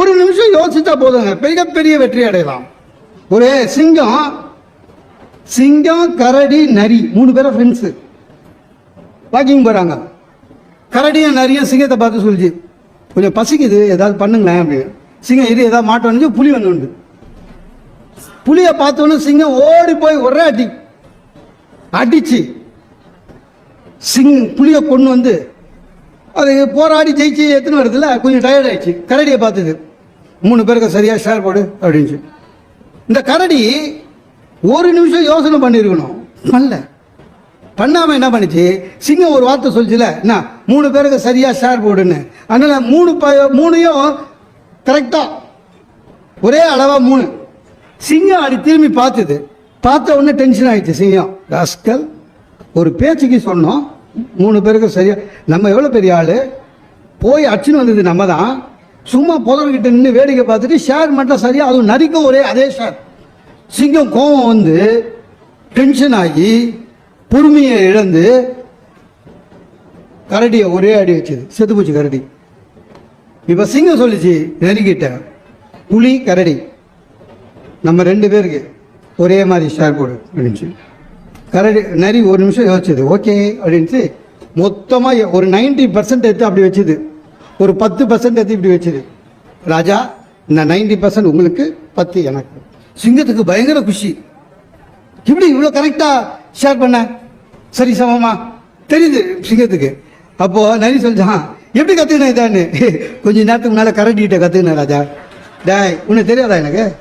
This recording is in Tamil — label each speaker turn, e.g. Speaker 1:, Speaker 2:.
Speaker 1: ஒரு நிமிஷம் யோசிச்சா போதுங்க. மிகப்பெரிய வெற்றி அடையலாம். ஒரு சிங்கம் சிங்கம் கரடி நரி மூணு பேரும் ஃப்ரெண்ட்ஸு வாக்கிங் போகிறாங்க கரடியும் நரியும் சிங்கத்தை பார்த்து சொல்லிச்சு. கொஞ்சம் பசிக்குது ஏதாவது பண்ணுங்களேன் அப்படின்னு. சிங்கம் இரு ஏதாவது மாட்டோன்னு புலி வந்து உண்டு. புலியை பார்த்தோன்னே சிங்கம் ஓடி போய் ஒரே அடி அடிச்சு சிங் புளியை கொண்டு வந்து அது போராடி ஜெயிச்சு எத்தனை வருதுல்ல? கொஞ்சம் டயர்ட் ஆயிடுச்சு. கரடியை பார்த்தது. மூணு பேருக்கு சரியா ஷேர் போடு அப்படின்ச்சு இந்த கரடி ஒரு நிமிஷம் யோசனை பண்ணியிருக்கணும் பண்ணல பண்ணாமல் என்ன பண்ணுச்சு? சிங்கம் ஒரு வார்த்தை சொல்லிச்சுல என்ன? மூணு பேருக்கு சரியாக ஷேர் போடுன்னு. அதனால் மூணு ப மூணையும் கரெக்டாக ஒரே அளவாக மூணு. சிங்கம் அடி திரும்பி பார்த்தது. பார்த்த உடனே டென்ஷன் ஆகிடுச்சு சிங்கம். ராஸ்கல் ஒரு பேச்சுக்கு சொன்னோம். மூணு பேருக்கு சரியா நம்ம எவ்வளோ பெரிய ஆள்? போய் அச்சுன்னு வந்தது நம்ம தான் சும்மா புதர்கிட்ட நின்று வேடிக்கை பார்த்துட்டு ஷேர் மட்டும் சரியா அதுவும் நரிக்கும் ஒரே அதே ஷேர் சிங்கம் கோபம் வந்து டென்ஷன் ஆகி பொறுமையை இழந்து கரடியை ஒரே அடி வச்சது. செத்து போச்சு கரடி. இப்போ சிங்கம் சொல்லிச்சு நரிக்கிட்ட புலி கரடி. நம்ம ரெண்டு பேருக்கு ஒரே மாதிரி ஷேர் போடு அப்படின்ச்சு கரடி நரி ஒரு நிமிஷம் யோசிச்சது. ஓகே அப்படின்ட்டு மொத்தமாக ஒரு 90% பர்சன்ட் எடுத்து அப்படி வச்சுது. ஒரு பத்து பர்சன்ட் எடுத்து இப்படி வச்சுது. ராஜா இந்த 90% பர்சன்ட் உங்களுக்கு பத்து எனக்கு. சிங்கத்துக்கு பயங்கர குஷி. எப்படி இவ்வளோ கரெக்டாக ஷேர் பண்ண? சரி சமமா? தெரியுது சிங்கத்துக்கு. அப்போது நரி சொல்லிச்சான் எப்படி கற்றுக்கினேன் இதான்னு? கொஞ்ச நேரத்துக்கு முன்னால் கரடிகிட்ட கற்றுக்கினேன் ராஜா. டேய் உனக்கு தெரியாதா எனக்கு?